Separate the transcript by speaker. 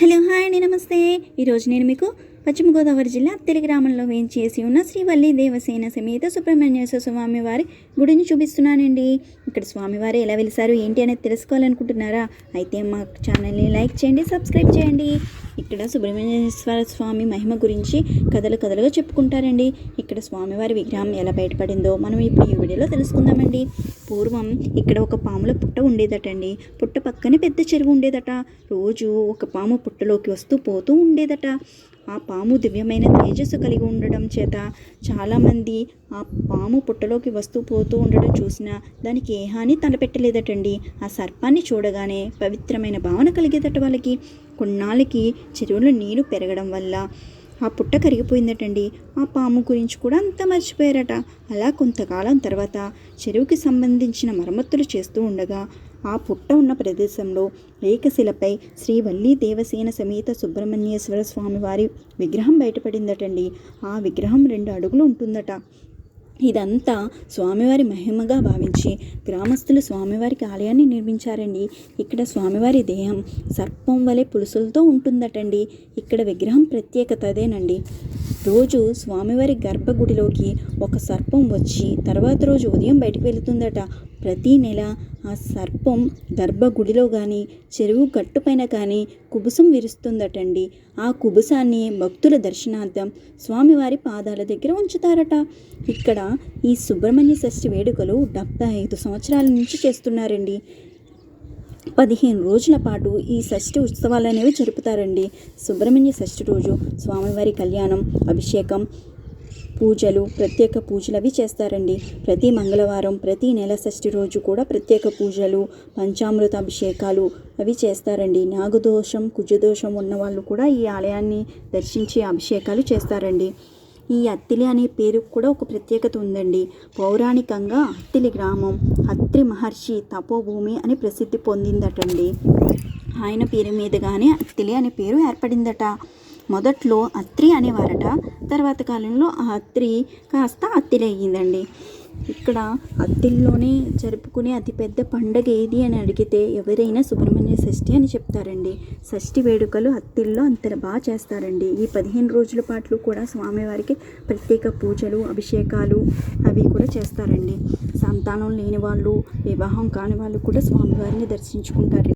Speaker 1: Hello hi అండి నమస్తే. ఈరోజు నేను మీకు పశ్చిమ గోదావరి జిల్లా తెలుగు గ్రామంలో వేయించేసి ఉన్న శ్రీవల్లి దేవసేన సమేత సుబ్రహ్మణ్యేశ్వర స్వామి వారి గుడిని చూపిస్తున్నానండి. ఇక్కడ స్వామివారు ఎలా వెలిసారు ఏంటి అనేది తెలుసుకోవాలనుకుంటున్నారా? అయితే మా ఛానల్ని లైక్ చేయండి సబ్స్క్రైబ్ చేయండి. ఇక్కడ సుబ్రహ్మణ్యేశ్వర స్వామి మహిమ గురించి కథలు కథలుగా చెప్పుకుంటారండి. ఇక్కడ స్వామివారి విగ్రహం ఎలా బయటపడిందో మనం ఇప్పుడు ఈ వీడియోలో తెలుసుకుందామండి. పూర్వం ఇక్కడ ఒక పాముల పుట్ట ఉండేదటండి. పుట్ట పక్కనే పెద్ద చెరువు ఉండేదట. రోజు ఒక పాము పుట్టలోకి వస్తూ పోతూ ఉండేదట. ఆ పాము దివ్యమైన తేజస్సు కలిగి ఉండడం చేత చాలామంది ఆ పాము పుట్టలోకి వస్తూ పోతూ ఉండడం చూసినా దానికి ఏ హాని తలపెట్టలేదటండి. ఆ సర్పాన్ని చూడగానే పవిత్రమైన భావన కలిగేదట వాళ్ళకి. కొన్నాళ్ళకి చెరువులో నీరు పెరగడం వల్ల ఆ పుట్ట కరిగిపోయిందటండి. ఆ పాము గురించి కూడా అంతా మర్చిపోయారట. అలా కొంతకాలం తర్వాత చెరువుకి సంబంధించిన మరమ్మతులు చేస్తూ ఉండగా ఆ పుట్ట ఉన్న ప్రదేశంలో ఏకశిలపై శ్రీవల్లి దేవసేన సమేత సుబ్రహ్మణ్యేశ్వర స్వామి వారి విగ్రహం బయటపడిందటండి. ఆ విగ్రహం రెండు అడుగులు ఉంటుందట. ఇదంతా స్వామివారి మహిమగా భావించి గ్రామస్తులు స్వామివారికి ఆలయాన్ని నిర్మించారండి. ఇక్కడ స్వామివారి దేహం సర్పం వలె పులుసులతో ఉంటుందటండి. ఇక్కడ విగ్రహం ప్రత్యేకత అదేనండి రోజు స్వామివారి గర్భగుడిలోకి ఒక సర్పం వచ్చి తర్వాత రోజు ఉదయం బయటకు వెళుతుందట. ప్రతీ నెల ఆ సర్పం గర్భగుడిలో కానీ చెరువు గట్టుపైన కానీ కుబుసం విరుస్తుందటండి. ఆ కుబుసాన్ని భక్తుల దర్శనార్థం స్వామివారి పాదాల దగ్గర ఉంచుతారట. ఇక్కడ ఈ సుబ్రహ్మణ్య షష్ఠి వేడుకలు డెబ్బై ఐదు సంవత్సరాల నుంచి చేస్తున్నారండి. పదిహేను రోజుల పాటు ఈ షష్ఠి ఉత్సవాలు అనేవి జరుపుతారండి. సుబ్రహ్మణ్య షష్ఠి రోజు స్వామివారి కళ్యాణం అభిషేకం పూజలు ప్రత్యేక పూజలు అవి చేస్తారండి. ప్రతి మంగళవారం ప్రతి నెల షష్ఠి రోజు కూడా ప్రత్యేక పూజలు పంచామృత అభిషేకాలు అవి చేస్తారండి. నాగదోషం కుజదోషం ఉన్న వాళ్ళు కూడా ఈ ఆలయాన్ని దర్శించి అభిషేకాలు చేస్తారండి. ఈ అత్తిలి అనే పేరు కూడా ఒక ప్రత్యేకత ఉందండి. పౌరాణికంగా అత్తిలి గ్రామం అత్రి మహర్షి తపోభూమి అని ప్రసిద్ధి పొందిందటండి. ఆయన పేరు మీదుగానే అత్తిలి అనే పేరు ఏర్పడిందట. మొదట్లో అత్రి అనేవారట. తర్వాత కాలంలో ఆ అత్రి కాస్త అత్తిలి అయ్యిందండి. ఇక్కడ అత్తిల్లోనే జరుపుకునే అతిపెద్ద పండగ ఏది అని అడిగితే ఎవరైనా సుబ్రహ్మణ్య షష్ఠి అని చెప్తారండి. షష్ఠి వేడుకలు అత్తిల్లో అంత బాగా చేస్తారండి. ఈ పదిహేను రోజుల పాటు కూడా స్వామివారికి ప్రత్యేక పూజలు అభిషేకాలు అవి కూడా చేస్తారండి. సంతానం లేని వాళ్ళు వివాహం కాని వాళ్ళు కూడా స్వామివారిని దర్శించుకుంటారు.